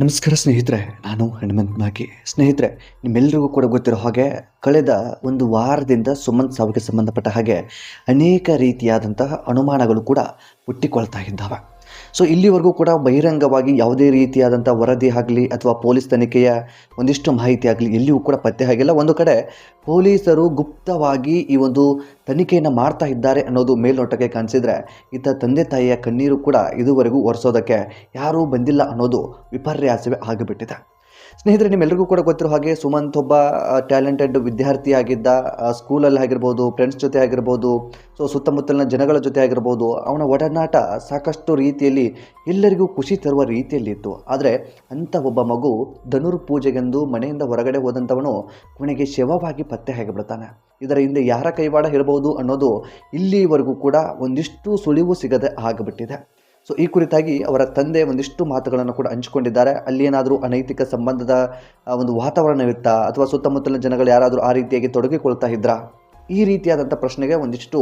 ನಮಸ್ಕಾರ ಸ್ನೇಹಿತರೆ, ನಾನು ಹನುಮಂತ್ ಮಾಗಿ ಸ್ನೇಹಿತರೆ ನಿಮ್ಮೆಲ್ಲರಿಗೂ ಕೂಡ ಗೊತ್ತಿರೋ ಹಾಗೆ ಕಳೆದ ಒಂದು ವಾರದಿಂದ ಸುಮಂತ್ ಸಾವಿಗೆ ಸಂಬಂಧಪಟ್ಟ ಹಾಗೆ ಅನೇಕ ರೀತಿಯಾದಂತಹ ಅನುಮಾನಗಳು ಕೂಡ ಹುಟ್ಟಿಕೊಳ್ತಾ ಇದ್ದಾವೆ. ಸೊ ಇಲ್ಲಿವರೆಗೂ ಕೂಡ ಬಹಿರಂಗವಾಗಿ ಯಾವುದೇ ರೀತಿಯಾದಂಥ ವರದಿ ಆಗಲಿ ಅಥವಾ ಪೊಲೀಸ್ ತನಿಖೆಯ ಒಂದಿಷ್ಟು ಮಾಹಿತಿ ಆಗಲಿ ಎಲ್ಲಿಯೂ ಕೂಡ ಪತ್ತೆ ಆಗಿಲ್ಲ. ಒಂದು ಕಡೆ ಪೊಲೀಸರು ಗುಪ್ತವಾಗಿ ಈ ಒಂದು ತನಿಖೆಯನ್ನು ಮಾಡ್ತಾ ಇದ್ದಾರೆ ಅನ್ನೋದು ಮೇಲ್ನೋಟಕ್ಕೆ ಕಾಣಿಸಿದ್ರೆ ಇತ್ತ ತಂದೆ ತಾಯಿಯ ಕಣ್ಣೀರು ಕೂಡ ಇದುವರೆಗೂ ಒರೆಸೋದಕ್ಕೆ ಯಾರೂ ಬಂದಿಲ್ಲ ಅನ್ನೋದು ವಿಪರ್ಯಾಸವೇ ಆಗಿಬಿಟ್ಟಿದೆ. ಸ್ನೇಹಿತರೆ ನಿಮ್ಮೆಲ್ಲರಿಗೂ ಕೂಡ ಗೊತ್ತಿರೋ ಹಾಗೆ ಸುಮಂತ್ ಒಬ್ಬ ಟ್ಯಾಲೆಂಟೆಡ್ ವಿದ್ಯಾರ್ಥಿ ಆಗಿದ್ದ ಆ, ಸ್ಕೂಲಲ್ಲಿ ಆಗಿರ್ಬೋದು ಫ್ರೆಂಡ್ಸ್ ಜೊತೆ ಆಗಿರ್ಬೋದು ಸೊ ಸುತ್ತಮುತ್ತಲಿನ ಜನಗಳ ಜೊತೆ ಆಗಿರ್ಬೋದು ಅವನ ಒಡನಾಟ ಸಾಕಷ್ಟು ರೀತಿಯಲ್ಲಿ ಎಲ್ಲರಿಗೂ ಖುಷಿ ತರುವ ರೀತಿಯಲ್ಲಿತ್ತು. ಆದರೆ ಅಂಥ ಒಬ್ಬ ಮಗು ಧನುರ್ ಪೂಜೆಗೆಂದು ಮನೆಯಿಂದ ಹೊರಗಡೆ ಹೋದಂಥವನು ಕೊನೆಗೆ ಶವವಾಗಿ ಪತ್ತೆ ಆಗಿಬಿಡ್ತಾನೆ. ಇದರ ಹಿಂದೆ ಯಾರ ಕೈವಾಡ ಇರಬಹುದು ಅನ್ನೋದು ಇಲ್ಲಿವರೆಗೂ ಕೂಡ ಒಂದಿಷ್ಟು ಸುಳಿವು ಸಿಗದೆ ಆಗಿಬಿಟ್ಟಿದೆ. ಸೊ ಈ ಕುರಿತಾಗಿ ಅವರ ತಂದೆ ಒಂದಿಷ್ಟು ಮಾತುಗಳನ್ನು ಕೂಡ ಹಂಚಿಕೊಂಡಿದ್ದಾರೆ. ಅಲ್ಲಿ ಏನಾದರೂ ಅನೈತಿಕ ಸಂಬಂಧದ ಒಂದು ವಾತಾವರಣವಿತ್ತಾ ಅಥವಾ ಸುತ್ತಮುತ್ತಲಿನ ಜನಗಳು ಯಾರಾದರೂ ಆ ರೀತಿಯಾಗಿ ತೊಡಗಿಕೊಳ್ತಾ ಇದ್ರಾ? ಈ ರೀತಿಯಾದಂಥ ಪ್ರಶ್ನೆಗೆ ಒಂದಿಷ್ಟು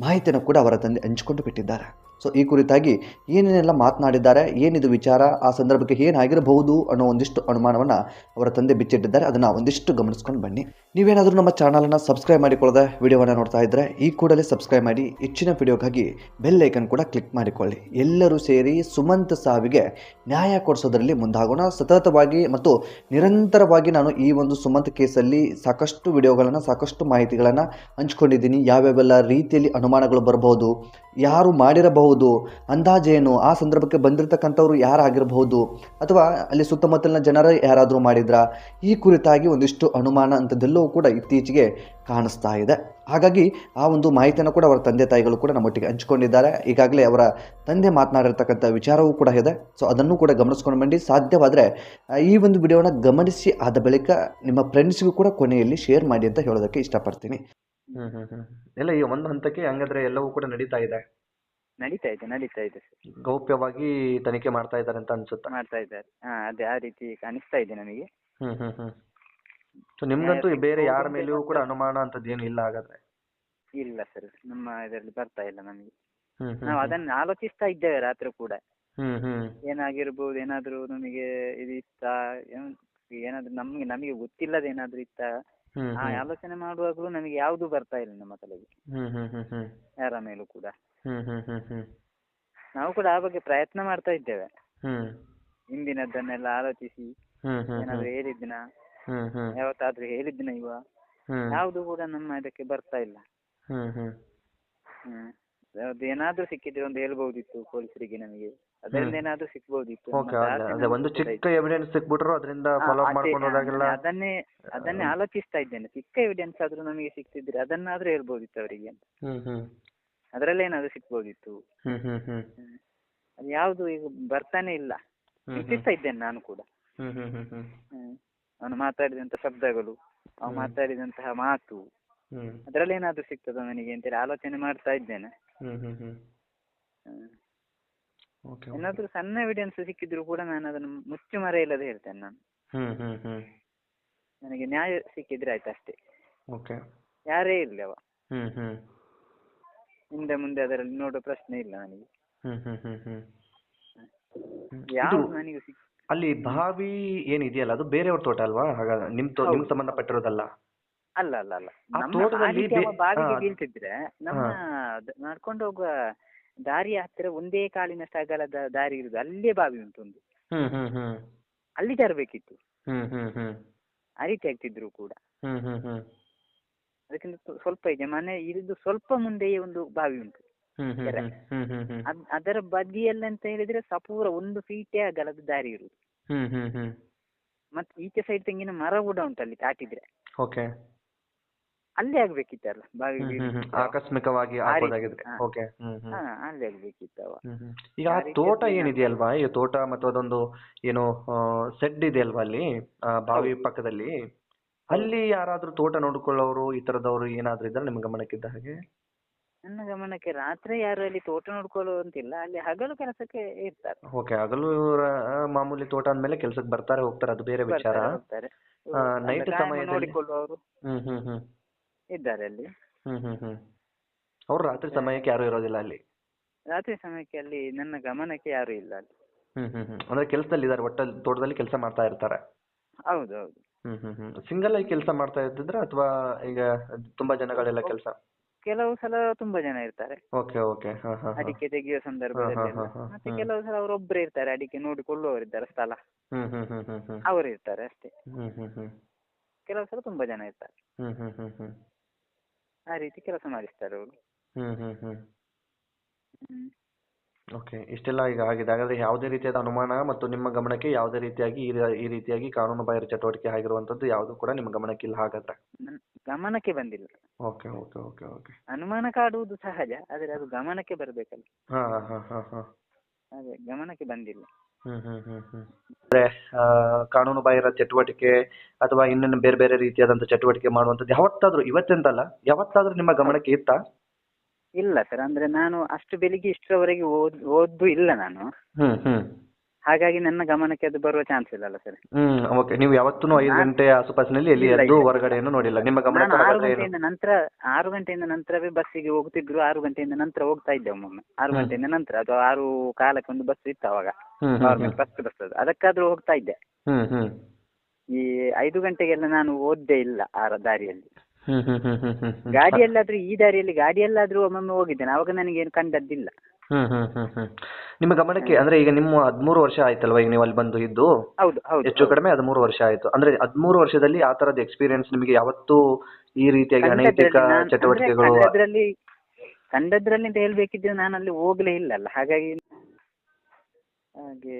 ಮಾಹಿತಿಯನ್ನು ಕೂಡ ಅವರ ತಂದೆ ಹಂಚಿಕೊಂಡು ಬಿಟ್ಟಿದ್ದಾರೆ. ಸೊ ಈ ಕುರಿತಾಗಿ ಏನೇನೆಲ್ಲ ಮಾತನಾಡಿದ್ದಾರೆ, ಏನಿದು ವಿಚಾರ, ಆ ಸಂದರ್ಭಕ್ಕೆ ಏನಾಗಿರಬಹುದು ಅನ್ನೋ ಒಂದಿಷ್ಟು ಅನುಮಾನವನ್ನು ಅವರ ತಂದೆ ಬಿಚ್ಚಿಟ್ಟಿದ್ದಾರೆ. ಅದನ್ನು ಒಂದಿಷ್ಟು ಗಮನಿಸ್ಕೊಂಡು ಬನ್ನಿ. ನೀವೇನಾದರೂ ನಮ್ಮ ಚಾನಲನ್ನು ಸಬ್ಸ್ಕ್ರೈಬ್ ಮಾಡಿಕೊಳ್ಳದೆ ವಿಡಿಯೋವನ್ನು ನೋಡ್ತಾ ಇದ್ದರೆ ಈ ಕೂಡಲೇ ಸಬ್ಸ್ಕ್ರೈಬ್ ಮಾಡಿ, ಹೆಚ್ಚಿನ ವಿಡಿಯೋಗಾಗಿ ಬೆಲ್ ಐಕನ್ ಕೂಡ ಕ್ಲಿಕ್ ಮಾಡಿಕೊಳ್ಳಿ. ಎಲ್ಲರೂ ಸೇರಿ ಸುಮಂತ್ ಸಾವಿಗೆ ನ್ಯಾಯ ಕೊಡಿಸೋದರಲ್ಲಿ ಮುಂದಾಗೋಣ. ಸತತವಾಗಿ ಮತ್ತು ನಿರಂತರವಾಗಿ ನಾನು ಈ ಒಂದು ಸುಮಂತ್ ಕೇಸಲ್ಲಿ ಸಾಕಷ್ಟು ವಿಡಿಯೋಗಳನ್ನು, ಸಾಕಷ್ಟು ಮಾಹಿತಿಗಳನ್ನು ಹಂಚ್ಕೊಂಡಿದ್ದೀನಿ. ಯಾವ್ಯಾವೆಲ್ಲ ರೀತಿಯಲ್ಲಿ ಅನುಮಾನಗಳು ಬರಬಹುದು ಯಾರು ಮಾಡಿರಬಹುದು ಅಂದಾಜೇನು ಆ ಸಂದರ್ಭಕ್ಕೆ ಬಂದಿರತಕ್ಕಂಥವ್ರು ಯಾರಾಗಿರಬಹುದು? ಅಥವಾ ಅಲ್ಲಿ ಸುತ್ತಮುತ್ತಲಿನ ಜನರ ಯಾರಾದರೂ ಮಾಡಿದ್ರಾ? ಈ ಕುರಿತಾಗಿ ಒಂದಿಷ್ಟು ಅನುಮಾನ ಅಂಥದ್ದೆಲ್ಲವೂ ಕೂಡ ಇತ್ತೀಚೆಗೆ ಕಾಣಿಸ್ತಾ ಇದೆ. ಹಾಗಾಗಿ ಆ ಒಂದು ಮಾಹಿತಿಯನ್ನು ಕೂಡ ಅವರ ತಂದೆ ತಾಯಿಗಳು ಕೂಡ ನಮ್ಮೊಟ್ಟಿಗೆ ಹಂಚಿಕೊಂಡಿದ್ದಾರೆ. ಈಗಾಗಲೇ ಅವರ ತಂದೆ ಮಾತನಾಡಿರ್ತಕ್ಕಂಥ ವಿಚಾರವೂ ಕೂಡ ಇದೆ. ಸೊ ಅದನ್ನು ಕೂಡ ಗಮನಿಸ್ಕೊಂಡು ಬಂದು ಸಾಧ್ಯವಾದರೆ ಈ ಒಂದು ವಿಡಿಯೋನ ಗಮನಿಸಿ ಆದ ಬಳಿಕ ನಿಮ್ಮ ಫ್ರೆಂಡ್ಸ್ಗೂ ಕೂಡ ಕೊನೆಯಲ್ಲಿ ಶೇರ್ ಮಾಡಿ ಅಂತ ಹೇಳೋದಕ್ಕೆ ಇಷ್ಟಪಡ್ತೀನಿ. ಹ್ಮ್ ಹ್ಮ್ ಹ್ಮ್. ಎಲ್ಲ ಈ ಒಂದು ಹಂತಕ್ಕೆ ಹಂಗಾದ್ರೆ ಎಲ್ಲವೂ ಕೂಡ ನಡೀತಾ ಇದೆ. ನಡೀತಾ ಇದೆ ನಡೀತಾ ಇದೆ ಸರ್. ಗೌಪ್ಯವಾಗಿ ತನಿಖೆ ಮಾಡ್ತಾ ಇದ್ದಾರೆ ಅಂತ ಅನ್ಸುತ್ತೆ? ಮಾಡ್ತಾ ಇದ್ದಾರೆ. ಹಾ ಅದೇ ಆ ರೀತಿ ಕಾಣಿಸ್ತಾ ಇದೆ ನನಗೆ ಹ್ಮ್ ಹ್ಮ್ ಹ್ಮ್. ಸೊ ನಿಮ್ಗಂತೂ ಬೇರೆ ಯಾರ ಮೇಲೂ ಕೂಡ ಅನುಮಾನ ಅಂತದ್ದು ಏನು ಇಲ್ಲ ಹಾಗಾದ್ರೆ? ಇಲ್ಲ ಸರ್ ನಮ್ಮ ಇದರಲ್ಲಿ ಬರ್ತಾ ಇಲ್ಲ ನಮಗೆ. ಹ್ಮ್ ಹ್ಮ್ ನಾವು ಅದನ್ನ ಆಲೋಚಿಸ್ತಾ ಇದ್ದೇವೆ ರಾತ್ರಿ ಕೂಡ. ಹ್ಮ್ ಹ್ಮ್. ಏನಾಗಿರ್ಬೋದು ಏನಾದ್ರೂ ನಮಗೆ ಇದು ಇತ್ತಾ ಏನ್- ಏನಾದ್ರೂ ನಮ್ಗೆ ನಮಗೆ ಗೊತ್ತಿಲ್ಲದ ಏನಾದ್ರೂ ಇತ್ತಾ ಆ ಆಲೋಚನೆ ಮಾಡುವಾಗಲೂ ನಮಗೆ ಯಾವುದು ಬರ್ತಾ ಇಲ್ಲ ನಮ್ಮ ತಲೆಗೆ. ಯಾರ ಮೇಲೂ ಕೂಡ. ನಾವು ಕೂಡ ಆ ಬಗ್ಗೆ ಪ್ರಯತ್ನ ಮಾಡ್ತಾ ಇದ್ದೇವೆ. ಹಿಂದಿನದ್ದನ್ನೆಲ್ಲ ಆಲೋಚಿಸಿ ಏನಾದ್ರು ಹೇಳಿದ್ನ? ಯಾವತ್ತಾದ್ರೂ ಹೇಳಿದ್ನ ಇವ? ಯಾವುದು ಕೂಡ ನಮ್ಮ ಇದಕ್ಕೆ ಬರ್ತಾ ಇಲ್ಲ. ಹ್ಮ್. ಅದು ಏನಾದ್ರೂ ಸಿಕ್ಕಿದ್ರೆ ಒಂದು ಹೇಳ್ಬಹುದಿತ್ತು ಪೊಲೀಸರಿಗೆ ನಮಗೆ. ಅದರಿಂದ ಏನಾದ್ರೂ ಸಿಕ್ಬಹುದಿತ್ತು ನಮ್ಮ ಓಕೆ ಅದೇ ಒಂದು ಚಿಕ್ಕ ಎವಿಡೆನ್ಸ್ ಸಿಕ್ಬಿಟ್ರು ಅದರಿಂದ ಫಾಲೋ ಅಪ್ ಮಾಡ್ಕೊಂಡು ಹೋದಾಗೆಲ್ಲ ಅದನ್ನೇ ಅದನ್ನೇ ಆಲೋಚಿಸ್ತಾ ಇದ್ದೇನೆ. ಚಿಕ್ಕ ಎವಿಡೆನ್ಸ್ ಆದ್ರೂ ನಮಗೆ ಸಿಕ್ತಿದ್ರೆ ಅದನ್ನಾದ್ರೂ ಹೇಳ್ಬಹುದಿತ್ತು ಅವರಿಗೆ. ಅದರಲ್ಲೇ ಏನಾದ್ರೂ ಸಿಕ್ಬಹುದಿತ್ತು. ಅದು ಯಾವುದು ಈಗ ಬರ್ತಾನೆ ಇಲ್ಲ. ಚಿಂತಿಸ್ತಾ ಇದ್ದೇನೆ ನಾನು ಕೂಡ. ಅವನು ಮಾತಾಡಿದಂತ ಶಬ್ದಗಳು ಅವನು. ಮಾತಾಡಿದಂತಹ ಮಾತು. ಅದರಲ್ಲಿ ಏನಾದ್ರೂ ಸಿಗ್ತದ ನನಗೆ ಅಂತೇಳಿ ಆಲೋಚನೆ ಮಾಡ್ತಾ ಇದ್ದೇನೆ. ಹ್ಮ್ ಹ್ಮ್ ಹ್ಮ್. ಓಕೆ ಏನಾದ್ರೂ ಸಣ್ಣ ಎವಿಡೆನ್ಸ್ ಸಿಕ್ಕಿದ್ರು ಕೂಡ ನಾನು ಅದನ್ನು ಮುಚ್ಚು ಮರೆಯಿಲ್ಲದೆ ಹೇಳ್ತೇನೆ ನಾನು. ಹ್ಮ್ ಹ್ಮ್ ಹ್ಮ್. ನನಗೆ ನ್ಯಾಯ ಸಿಕ್ಕಿದ್ರೆ ಆಯ್ತು ಅಷ್ಟೇ. ಓಕೆ ಯಾರೇ ಇರ್ಲಿ ಅವ. ಹ್ಮ್ ಹ್ಮ್. ಹಿಂದೆ ಮುಂದೆ ಅದರಲ್ಲಿ ನೋಡುವ ಪ್ರಶ್ನೆ ಇಲ್ಲ ನನಗೆ. ಹ್ಮ್ ಹ್ಮ್ ಹ್ಮ್ ಹ್ಮ್. ಹ್ಮ್. ಯಾವ್ದು ಇದು ನನಗೆ ಸಿಕ್ ಅಲ್ಲಿ ಬಾವಿ ಏನಿದೆಯಲ್ಲ ಅದು ಬೇರೆಯವ್ರ ತೋಟ ಅಲ್ವಾ? ಹಾಗಾದ್ರೆ ನಿಮ್ ತೋ ಸಂಬಂಧ ಹೌದು. ಸಂಬಂಧಪಟ್ಟಿರೋದಲ್ಲ? ಅಲ್ಲ ಅಲ್ಲ ಅಲ್ಲ. ಆ ನಮ್ಮ ತೋಟದಲ್ಲಿ ಅವ ಬಾವಿಗೆ. ಬೀಳ್ತಿದ್ರೆ ನಮ್ಮ ದ- ನಡ್ಕೊಂಡು ಹೋಗುವ ದಾರಿಯ ಹತ್ತಿರ ಒಂದೇ ಕಾಲಿನಷ್ಟು ಅಗಲದ ದಾರಿ ಇರುದು ಅಲ್ಲೇ ಬಾವಿ ಉಂಟು ಒಂದು. ಅಲ್ಲಿ ತರಬೇಕಿತ್ತು. ಆ ರೀತಿ ಆಗ್ತಿದ್ರು ಕೂಡ. ಅದಕ್ಕಿಂತ ಸ್ವಲ್ಪ ಇದೆ. ಮನೆ ಇರಿದು ಸ್ವಲ್ಪ ಮುಂದೆಯೇ ಒಂದು ಬಾವಿ ಉಂಟು. ಅದ್ ಅದರ ಬದಿಯಲ್ಲಿ ಅಂತ ಹೇಳಿದ್ರೆ ಸಪೂರ ಒಂದು ಫೀಟೇ ಅಗಲದ ದಾರಿ ಇರುದು ಹ್ಮ್ ಹ್ಮ್ ಹ್ಮ್. ಮತ್ತೆ ಈಚೆ ಸೈಡ್ ತೆಂಗಿನ ಮರ ಕೂಡ ಉಂಟು ಅಲ್ಲಿ ದಾಟಿದ್ರೆ ಅಲ್ಲಿ ಆಗ್ಬೇಕಿತ್ತಲ್ಲ. ಆಕಸ್ಮಿಕವಾಗಿ ಅಲ್ಲೇ ಓಕೆ. ಅಲ್ಲಿ ಆಗ್ಬೇಕಿತ್ತು ಅವ ಹ್ಮ್ ಹ್ಮ್. ಈಗ ಆ ತೋಟ ಏನಿದೆಯಲ್ವಾ? ಈ ತೋಟ ಮತ್ತು ಅದೊಂದು ಏನು ಸೆಡ್ ಇದೆಯಲ್ವಾ ಅಲ್ಲಿ? ಆ, ಬಾವಿ ಪಕ್ಕದಲ್ಲಿ? ಅಲ್ಲಿ ಯಾರಾದ್ರೂ ತೋಟ ನೋಡ್ಕೊಳ್ಳೋರು ಈ ತರದವರು ಏನಾದ್ರೂ ಇದ್ದಾರೆ ನಿಮ್ ಗಮನಕ್ಕಿದ್ದ ಹಾಗೆ? ನನ್ನ ಗಮನಕ್ಕೆ ರಾತ್ರಿ ಯಾರು ಅಲ್ಲಿ ತೋಟ ನೋಡ್ಕೊಳ್ಳುವಂತಿಲ್ಲ ಅಲ್ಲಿ ಹಗಲು ಕೆಲಸಕ್ಕೆ ಇರ್ತಾರೆ. ಓಕೆ. ಹಗಲು ಮಾಮೂಲಿ ತೋಟ ಅಂದ್ಮೇಲೆ ಕೆಲಸಕ್ಕೆ ಬರ್ತಾರೆ ಹೋಗ್ತಾರೆ. ಅದು ಬೇರೆ ವಿಚಾರ. ನೈಟ್ ಅಲ್ಲ, ಸಮಯದಲ್ಲಿ- ಹ್ಮ್ ಹ್ಮ್ ಹ್ಮ್. ಇದ್ದಾರೆ ಅಲ್ಲಿ. ಹ್ಮ್ ಹ್ಮ್ ಹ್ಮ್. ಅವ್ರು ರಾತ್ರಿ ಸಮಯಕ್ಕೆ ಯಾರು ಇರೋದಿಲ್ಲ ಅಲ್ಲಿ? ರಾತ್ರಿ ಸಮಯಕ್ಕೆ ಅಲ್ಲಿ ನನ್ನ ಗಮನಕ್ಕೆ ಯಾರು ಇಲ್ಲ ಅಲ್ಲಿ. ಹ್ಮ್ ಹ್ಮ್ ಹ್ಮ್. ಅಂದ್ರೆ ಕೆಲಸದಲ್ಲಿ ಇದ್ದಾರೆ ಒಟ್ಟ ತೋಟದಲ್ಲಿ ಕೆಲಸ ಮಾಡ್ತಾ ಇರ್ತಾರೆ? ಹೌದು ಹೌದು. ಹ್ಮ್ ಹ್ಮ್ ಹ್ಮ್. ಸಿಂಗಲ್ ಆಗಿ ಕೆಲಸ ಮಾಡ್ತಾ ಇರ್ತಿದ್ರ ಅಥವಾ ಈಗ ತುಂಬಾ ಜನಗಳೆಲ್ಲ ಕೆಲಸ? ಕೆಲವು ಸಲ ತುಂಬಾ ಜನ ಇರ್ತಾರೆ. Okay okay. ಹಾ ಹಾ ಹಾ. ಅಡಿಕೆ ತೆಗೆಯುವ ಸಂದರ್ಭದಲ್ಲಿ ಹಾ, ಎಲ್ಲ. ಹಾ, ಹಾ, ಮತ್ತೆ ಕೆಲವು ಸಲ ಅವರೊಬ್ಬರೇ ಇರ್ತಾರೆ ಅಡಿಕೆ ನೋಡಿಕೊಳ್ಳುವವರಿದ್ದಾರೆ ಸ್ಥಳ. ಹ್ಮ್ ಹ್ಮ್ ಹ್ಮ್ ಹ್ಮ್ ಹ್ಮ್. ಅವರು ಇರ್ತಾರೆ ಅಷ್ಟೇ. ಹ್ಮ್ ಹ್ಮ್ ಹ್ಮ್. ಕೆಲವು ಸಲ ತುಂಬಾ ಜನ ಇರ್ತಾರೆ. ಹ್ಮ್ ಹ್ಮ್ ಹ್ಮ್ ಹ್ಮ್. ಆ ರೀತಿ ಕೆಲಸ ಮಾಡಿಸ್ತಾರೆ ಅವರು. ಹ್ಮ್ ಹ್ಮ್ ಹ್ಮ್. ಹ್ಮ್. ಓಕೆ ಇಷ್ಟೆಲ್ಲ ಈಗ ಆಗಿದೆ. ಹಾಗಾದ್ರೆ ಯಾವುದೇ ರೀತಿಯಾದ ಅನುಮಾನ ಮತ್ತು ನಿಮ್ಮ ಗಮನಕ್ಕೆ ಯಾವುದೇ ರೀತಿಯಾಗಿ ಈ ರ- ಈ ರೀತಿಯಾಗಿ ಕಾನೂನು ಬಾಹಿರ ಚಟುವಟಿಕೆ ಆಗಿರುವಂತದ್ದು ಯಾವುದು ಕೂಡ ನಿಮ್ಮ ಗಮನಕ್ಕೆ ಇಲ್ಲ ಹಾಗಾದ್ರೆ? ನನ್ ಗಮನಕ್ಕೆ ಬಂದಿಲ್ಲ. ಓಕೆ ಓಕೆ ಓಕೆ ಓಕೆ ಅನುಮಾನ ಕಾಡುವುದು ಸಹಜ ಆದರೆ ಅದು ಗಮನಕ್ಕೆ ಬರಬೇಕಲ್ಲ. ಹಾ ಹಾ ಹಾ ಹಾ. ಅದೇ ಗಮನಕ್ಕೆ ಬಂದಿಲ್ಲ. ಅಂದ್ರೆ ಆ, ಕಾನೂನು ಬಾಹಿರ ಚಟುವಟಿಕೆ ಅಥವಾ ಇನ್ನೇನು ಬೇರೆ ಬೇರೆ ರೀತಿಯಾದಂತ ಚಟುವಟಿಕೆ ಮಾಡುವಂತದ್ದು ಯಾವತ್ತಾದ್ರೂ ಇವತ್ತೆಂದಲ್ಲ ಯಾವತ್ತಾದ್ರೂ ನಿಮ್ಮ ಗಮನಕ್ಕೆ ಇತ್ತಾ? ಇಲ್ಲ ಸರ್ ಅಂದ್ರೆ ನಾನು ಅಷ್ಟು ಬೆಳಿಗ್ಗೆ ಇಷ್ಟರವರೆಗೆ ಓದ್ ಓದ್ದು ಇಲ್ಲ ನಾನು. ಹ್ಮ್ ಹ್ಮ್. ಹಾಗಾಗಿ ನನ್ನ ಗಮನಕ್ಕೆ ಅದು ಬರುವ ಚಾನ್ಸ್ ಇಲ್ಲಲ್ಲ ಸರ್ ಹ್ಮ್ ಓಕೆ ನೀವು ಯಾವತ್ತೂ ಐದು ಗಂಟೆ ಆಸುಪಾಸಿನಲ್ಲಿ ಎಲ್ಲಿ ಇಲ್ಲ, ಎದ್ದು ಇಲ್ಲ. ಹೊರಗಡೆಯನ್ನು ನೋಡಿಲ್ಲ. ನಿಮ್ಮ ನಾನು ಗಮನಕ್ಕೆ ಆರು ಏನು ಗಂಟೆಯಿಂದ ನಂತರ ಆರು ಗಂಟೆಯಿಂದ ನಂತರವೇ ಬಸ್ಸಿಗೆ ಹೋಗ್ತಿದ್ರು. ಆರು ಗಂಟೆಯಿಂದ ನಂತರ ಹೋಗ್ತಾ ಇದ್ದೆ ಒಮ್ಮೊಮ್ಮೆ. ಆರು ಹ್ಮ್. ಗಂಟೆಯಿಂದ ನಂತರ ಅದು ಆರು ಕಾಲಕ್ಕೆ ಒಂದು ಬಸ್ ಇತ್ತು ಅವಾಗ. ಹ್ಮ್ ಹ್ಮ್ ಗವರ್ಮೆಂಟ್ ಫಸ್ಟ್ ಬಸ್ ಅದು. ಅದಕ್ಕಾದ್ರೂ ಹೋಗ್ತಾ ಇದ್ದೆ. ಹ್ಮ್ ಹ್ಮ್. ಈ ಐದು ಗಂಟೆಗೆಲ್ಲ ನಾನು ಓದ್ದೇ ಇಲ್ಲ ಆ ದಾರಿಯಲ್ಲಿ. ಹ್ಮ್ ಹ್ಮ್ ಹ್ಮ್ ಹ್ಮ್ ಹ್ಮ್ ಹ್ಮ್. ಗಾಡಿಯಲ್ಲಾದ್ರೂ ಈ ದಾರಿಯಲ್ಲಿ ಗಾಡಿಯಲ್ಲಾದ್ರೂ ಒಮ್ಮೊಮ್ಮೆ ಹೋಗಿದ್ದೇನೆ. ಅವಾಗ ನನಗೇನು ಕಂಡದ್ದಿಲ್ಲ. ಹ್ಮ್ ಹ್ಮ್ ಹ್ಮ್ ಹ್ಮ್. ನಿಮ್ಮ ಗಮನಕ್ಕೆ ಅಂದ್ರೆ ಈಗ ನಿಮ್ಮ ಹದಿಮೂರು ವರ್ಷ ಆಯ್ತಲ್ವಾ ಈಗ ನೀವು ಅಲ್ಲಿ ಬಂದು ಇದ್ದು? ಹೌದು ಹೌದು ಹೆಚ್ಚು ಕಡಿಮೆ ಹದಿಮೂರು ವರ್ಷ ಆಯ್ತು. ಅಂದ್ರೆ ಹದಿಮೂರು ವರ್ಷದಲ್ಲಿ ಆ ತರದ ಎಕ್ಸ್ಪೀರಿಯನ್ಸ್ ನಿಮಗೆ ಯಾವತ್ತೂ ಈ ರೀತಿಯಾಗಿ ಅನೈತಿಕ ಚಟುವಟಿಕೆಗಳು ಕಂಡದ್ರಲ್ಲಿ ಕಂಡದ್ರಲ್ಲಿ ಅಂತ ಹೇಳ್ಬೇಕಿದ್ರೆ ನಾನು ಅಲ್ಲಿ ಹೋಗ್ಲೇ ಇಲ್ಲಲ್ಲ. ಹಾಗಾಗಿ ಹಾಗೆ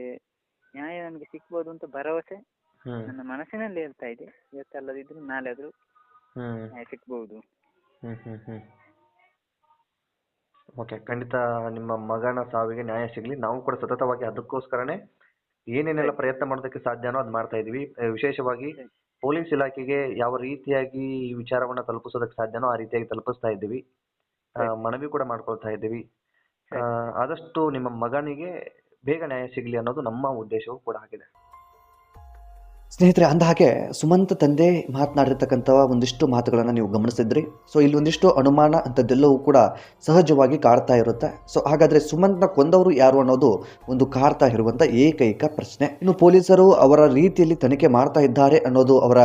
ನ್ಯಾಯ ನನಗೆ ಸಿಗ್ಬೋದು ಅಂತ ಭರವಸೆ ಹ್ಮ್. ನನ್ನ ಮನಸ್ಸಿನಲ್ಲಿ ಹೇಳ್ತಾ ಇದೆ. ಇವತ್ತಲ್ಲದಿದ್ರು ನಾಳೆ ಆದ್ರೂ ಹ್ಮ್. ನ್ಯಾಯ ಸಿಗ್ಬೋದು. ಹ್ಮ್ ಹ್ಮ್ ಹ್ಮ್. ಓಕೆ ಖಂಡಿತ ನಿಮ್ಮ ಮಗನ ಸಾವಿಗೆ ನ್ಯಾಯ ಸಿಗಲಿ. ನಾವು ಕೂಡ ಸತತವಾಗಿ ಅದಕ್ಕೋಸ್ಕರನೇ ಏನೇನೆಲ್ಲ ಪ್ರಯತ್ನ ಮಾಡೋದಕ್ಕೆ ಸಾಧ್ಯನೋ ಅದು ಮಾಡ್ತಾ ಇದ್ದೀವಿ ವಿಶೇಷವಾಗಿ ಪೊಲೀಸ್ ಇಲಾಖೆಗೆ ಯಾವ ರೀತಿಯಾಗಿ ಈ ವಿಚಾರವನ್ನ ತಲುಪಿಸೋದಕ್ಕೆ ಸಾಧ್ಯನೋ ಆ ರೀತಿಯಾಗಿ ತಲುಪಿಸ್ತಾ ಇದ್ದೀವಿ. ಆ, ಮನವಿ ಕೂಡ ಮಾಡ್ಕೊಳ್ತಾ ಇದ್ದೀವಿ. ಆ, ಆದಷ್ಟು ನಿಮ್ಮ ಮಗನಿಗೆ ಬೇಗ ನ್ಯಾಯ ಸಿಗಲಿ ಅನ್ನೋದು ನಮ್ಮ ಉದ್ದೇಶವೂ ಕೂಡ ಆಗಿದೆ. ಸ್ನೇಹಿತರೆ, ಅಂದ ಹಾಗೆ ಸುಮಂತ್ ತಂದೆ ಮಾತನಾಡಿರ್ತಕ್ಕಂಥ ಒಂದಿಷ್ಟು ಮಾತುಗಳನ್ನು ನೀವು ಗಮನಿಸಿದ್ರಿ. ಸೊ ಇಲ್ಲಿ ಒಂದಿಷ್ಟು ಅನುಮಾನ ಅಂಥದ್ದೆಲ್ಲವೂ ಕೂಡ ಸಹಜವಾಗಿ ಕಾಡ್ತಾ ಇರುತ್ತೆ. ಸೊ ಹಾಗಾದರೆ ಸುಮಂತ್ನ ಕೊಂದವರು ಯಾರು ಅನ್ನೋದು ಒಂದು ಕಾಡ್ತಾ ಇರುವಂಥ ಏಕೈಕ ಪ್ರಶ್ನೆ. ಇನ್ನು ಪೊಲೀಸರು ಅವರ ರೀತಿಯಲ್ಲಿ ತನಿಖೆ ಮಾಡ್ತಾ ಇದ್ದಾರೆ ಅನ್ನೋದು ಅವರ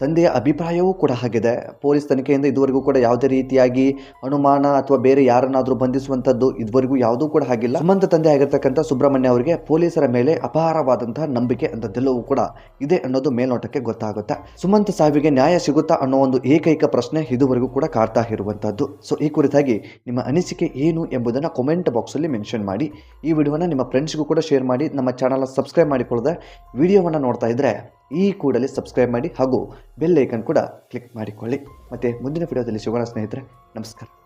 ತಂದೆಯ ಅಭಿಪ್ರಾಯವೂ ಕೂಡ ಆಗಿದೆ ಪೊಲೀಸ್ ತನಿಖೆಯಿಂದ ಇದುವರೆಗೂ ಕೂಡ ಯಾವುದೇ ರೀತಿಯಾಗಿ ಅನುಮಾನ ಅಥವಾ ಬೇರೆ ಯಾರನ್ನಾದರೂ ಬಂಧಿಸುವಂಥದ್ದು ಇದುವರೆಗೂ ಯಾವುದೂ ಕೂಡ ಆಗಿಲ್ಲ ಸುಮಂತ ತಂದೆ ಆಗಿರ್ತಕ್ಕಂಥ ಸುಬ್ರಹ್ಮಣ್ಯ ಅವರಿಗೆ ಪೊಲೀಸರ ಮೇಲೆ ಅಪಾರವಾದಂತಹ ನಂಬಿಕೆ ಅಂಥದ್ದೆಲ್ಲವೂ ಕೂಡ ಇದೆ ಅನ್ನೋದು ಮೇಲ್ನೋಟಕ್ಕೆ ಗೊತ್ತಾಗುತ್ತೆ. ಸುಮಂತ್ ಸಾವಿಗೆ ನ್ಯಾಯ ಸಿಗುತ್ತಾ ಅನ್ನೋ ಒಂದು ಏಕೈಕ ಪ್ರಶ್ನೆ ಇದುವರೆಗೂ ಕೂಡ ಕಾಡ್ತಾ ಇರುವಂಥದ್ದು. ಸೊ, ಈ ಕುರಿತಾಗಿ ನಿಮ್ಮ ಅನಿಸಿಕೆ ಏನು ಎಂಬುದನ್ನು ಕಾಮೆಂಟ್ ಬಾಕ್ಸಲ್ಲಿ ಮೆನ್ಷನ್ ಮಾಡಿ. ಈ ವಿಡಿಯೋನ ನಿಮ್ಮ ಫ್ರೆಂಡ್ಸ್ಗೂ ಕೂಡ ಶೇರ್ ಮಾಡಿ. ನಮ್ಮ ಚಾನಲ್ ಸಬ್ಸ್ಕ್ರೈಬ್ ಮಾಡಿಕೊಳ್ಳದೆ ವಿಡಿಯೋವನ್ನು ನೋಡ್ತಾ ಇದ್ದರೆ ಈ ಕೂಡಲೇ ಸಬ್ಸ್ಕ್ರೈಬ್ ಮಾಡಿ ಹಾಗೂ ಬೆಲ್ ಐಕನ್ ಕೂಡ ಕ್ಲಿಕ್ ಮಾಡಿಕೊಳ್ಳಿ. ಮತ್ತು ಮುಂದಿನ ವಿಡಿಯೋದಲ್ಲಿ ಸಿಗೋಣ ಸ್ನೇಹಿತರೆ, ನಮಸ್ಕಾರ.